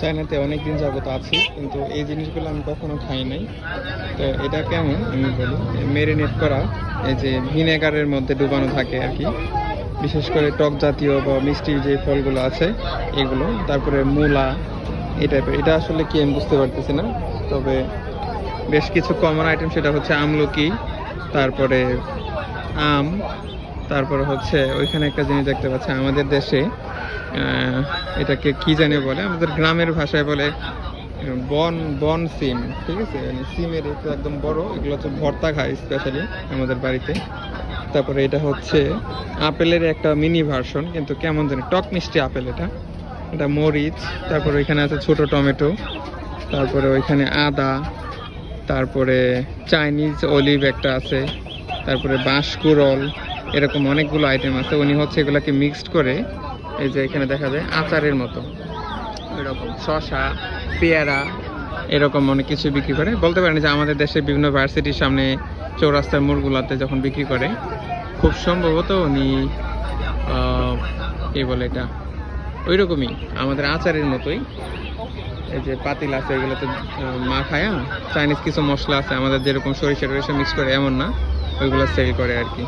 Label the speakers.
Speaker 1: চায়নাতে অনেক দিন যাবত আছি, কিন্তু এই জিনিসগুলো আমি কখনো খাই নাই। তো এটা কেমন? আমি বলি মেরিনেট করা, এই যে ভিনেগারের মধ্যে ডুবানো থাকে আর কি। বিশেষ করে টক জাতীয় বা মিষ্টি যে ফলগুলো আছে, এগুলো, তারপরে মূলা, এই টাইপের এটা আসলে কি আমি বুঝতে পারতেছি না, তবে বেশ কিছু কমন আইটেম সেটা হচ্ছে আমলকি, তারপরে আম, তারপরে হচ্ছে ওইখানে একটা জিনিস দেখতে পাচ্ছি আমাদের দেশে এটাকে কি জানি বলে, আমাদের গ্রামের ভাষায় বলে বন বন সিম, ঠিক আছে? মানে সিমের একটু একদম বড়, এগুলো হচ্ছে ভর্তা খায় স্পেশালি আমাদের বাড়িতে। তারপরে এটা হচ্ছে আপেলের একটা মিনি ভার্সন কিন্তু কেমন জানি টক মিষ্টি আপেল এটা। এটা মরিচ, তারপরে ওইখানে আছে ছোট টমেটো, তারপরে ওইখানে আদা তারপরে চাইনিজ অলিভ একটা আছে, তারপরে বাঁশকুরল, এরকম অনেকগুলো আইটেম আছে। উনি হচ্ছে এগুলাকে মিক্সড করে এই যে এখানে দেখা যায় আচারের মতো। এরকম শশা পেয়ারা, এরকম অনেক কিছু বিক্রি করে। বলতে পারেন যে আমাদের দেশের বিভিন্ন ভার্সিটির সামনে চৌরাস্তার মোড়গুলোতে যখন বিক্রি করে, খুব সম্ভবত উনি কি বলে এটা? ওই রকমই আমাদের আচারের মতোই। এই যে পাতিল আছে, এগুলোতে মা খায়া, চাইনিজ কিছু মশলা আছে, আমাদের যেরকম সরিষা টরিষা মিক্স করে, এমন না। ওইগুলো সেল করে আর কি।